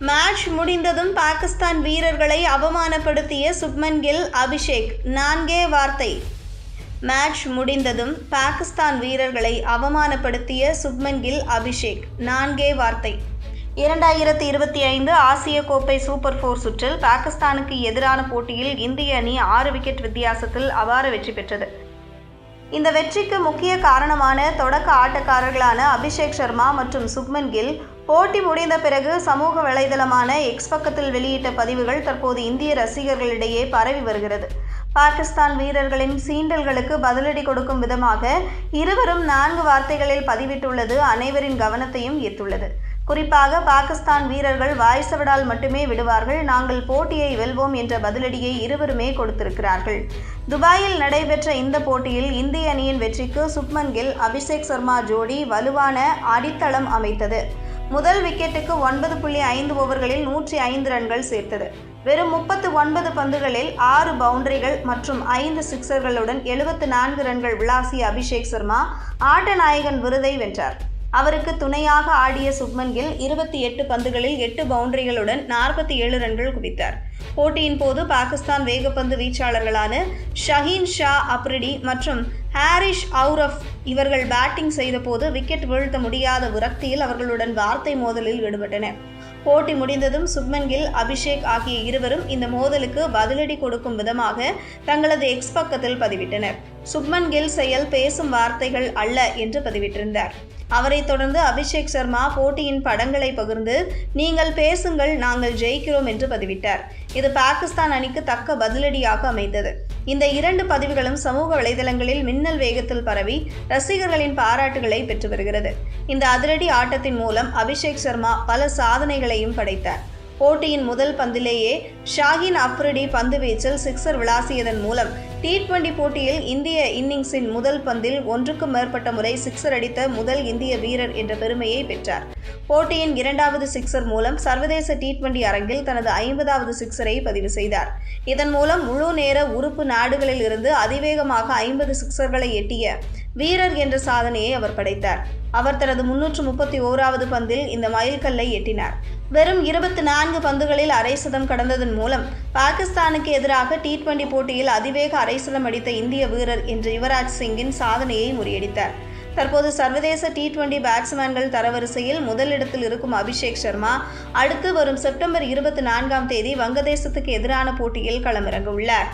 Match முடிந்ததும் பாகிஸ்தான் வீரர்களை அவமானப்படுத்திய சுப்மன் கில் அபிஷேக். நான்கே வார்த்தை. மேட்ச் முடிந்ததும் பாகிஸ்தான் வீரர்களை அவமானப்படுத்திய சுப்மன் கில் அபிஷேக். நான்கே வார்த்தை. இரண்டாயிரத்தி இருபத்தி ஐந்து ஆசிய கோப்பை சூப்பர் ஃபோர் சுற்றில் பாகிஸ்தானுக்கு எதிரான போட்டியில் இந்திய அணி ஆறு விக்கெட் வித்தியாசத்தில் அபார வெற்றி பெற்றது. இந்த வெற்றிக்கு முக்கிய காரணமான தொடக்க ஆட்டக்காரர்களான அபிஷேக் சர்மா மற்றும் சுப்மன் கில் போட்டி முடிந்த பிறகு சமூக வலைதளமான எக்ஸ் பக்கத்தில் வெளியிட்ட பதிவுகள் தற்போது இந்திய ரசிகர்களிடையே பரவி வருகிறது. பாகிஸ்தான் வீரர்களின் சீண்டல்களுக்கு பதிலடி கொடுக்கும் விதமாக இருவரும் நான்கு வார்த்தைகளில் பதிவிட்டுள்ளது அனைவரின் கவனத்தையும் ஈர்த்துள்ளது. குறிப்பாக பாகிஸ்தான் வீரர்கள் வாய்சவிடால் மட்டுமே விடுவார்கள் நாங்கள் போட்டியை வெல்வோம் என்ற பதிலடியை இருவருமே கொடுத்திருக்கிறார்கள். துபாயில் நடைபெற்ற இந்த போட்டியில் இந்திய அணியின் வெற்றிக்கு சுப்மன் கில் அபிஷேக் சர்மா ஜோடி வலுவான அடித்தளம் அமைத்தது. முதல் விக்கெட்டுக்கு ஒன்பது புள்ளி ஐந்து ஓவர்களில் நூற்றி ஐந்து ரன்கள் சேர்த்தது. வெறும் முப்பத்து ஒன்பது பந்துகளில் ஆறு பவுண்டரிகள் மற்றும் ஐந்து சிக்சர்களுடன் எழுபத்து நான்கு ரன்கள் விளாசிய அபிஷேக் சர்மா ஆட்ட நாயகன் விருதை வென்றார். அவருக்கு துணையாக ஆடிய சுப்மன் கில் இருபத்தி எட்டு பந்துகளில் எட்டு பவுண்டரிகளுடன் நாற்பத்தி ஏழு ரன்கள் குவித்தார். போட்டியின் போது பாகிஸ்தான் வேகப்பந்து வீச்சாளர்களான ஷஹீன் ஷா அப்ரிடி மற்றும் ஹாரிஷ் அவுரஃப் இவர்கள் பேட்டிங் செய்தபோது விக்கெட் வீழ்த்த முடியாத விரக்தியில் அவர்களுடன் வார்த்தை மோதலில் ஈடுபட்டனர். போட்டி முடிந்ததும் சுப்மன் கில் அபிஷேக் ஆகிய இருவரும் இந்த மோதலுக்கு பதிலடி கொடுக்கும் விதமாக தங்களது எக்ஸ் பக்கத்தில் பதிவிட்டனர். சுப்மன் கில் செயல் பேசும் வார்த்தைகள் அல்ல என்று பதிவிட்டிருந்தார். அவரைத் தொடர்ந்து அபிஷேக் சர்மா போட்டியின் படங்களை பகிர்ந்து நீங்கள் பேசுங்கள் நாங்கள் ஜெயிக்கிறோம் என்று பதிவிட்டார். இது பாகிஸ்தான் அணிக்கு தக்க பதிலடியாக அமைந்தது. இந்த இரண்டு பதிவுகளும் சமூக வலைதளங்களில் மின்னல் வேகத்தில் பரவி ரசிகர்களின் பாராட்டுகளை பெற்று வருகிறது. இந்த அதிரடி ஆட்டத்தின் மூலம் அபிஷேக் சர்மா பல சாதனைகளையும் படைத்தார். போட்டியின் முதல் பந்திலேயே ஷாஹின் அப்ரிடி பந்து வீச்சில் சிக்ஸர் விளாசியதன் மூலம் டி டுவெண்டி போட்டியில் இந்திய இன்னிங்ஸின் முதல் பந்தில் ஒன்றுக்கும் மேற்பட்ட முறை சிக்ஸர் அடித்த முதல் இந்திய வீரர் என்ற பெருமையை பெற்றார். போட்டியின் இரண்டாவது சிக்ஸர் மூலம் சர்வதேச டி டுவெண்டி அரங்கில் தனது ஐம்பதாவது சிக்ஸரை பதிவு செய்தார். இதன் மூலம் முழு நேர உறுப்பு நாடுகளில் இருந்து அதிவேகமாக ஐம்பது சிக்ஸர்களை எட்டிய வீரர் என்ற சாதனையை அவர் படைத்தார். அவர் தனது முன்னூற்று முப்பத்தி ஓராவது பந்தில் இந்த மைல்கல்லை எட்டினார். வெறும் இருபத்தி நான்கு பந்துகளில் அரை சதம் கடந்ததன் மூலம் பாகிஸ்தானுக்கு எதிராக டி டுவெண்டி போட்டியில் அதிவேக அரைசலம் அடித்த இந்திய வீரர் என்ற யுவராஜ் சிங்கின் சாதனையை முறியடித்தார். தற்போது சர்வதேச டி டுவெண்டி பேட்ஸ்மேன்கள் தரவரிசையில் முதலிடத்தில் இருக்கும் அபிஷேக் சர்மா அடுத்து வரும் செப்டம்பர் இருபத்தி நான்காம் தேதி வங்கதேசத்துக்கு எதிரான போட்டியில் களமிறங்க உள்ளார்.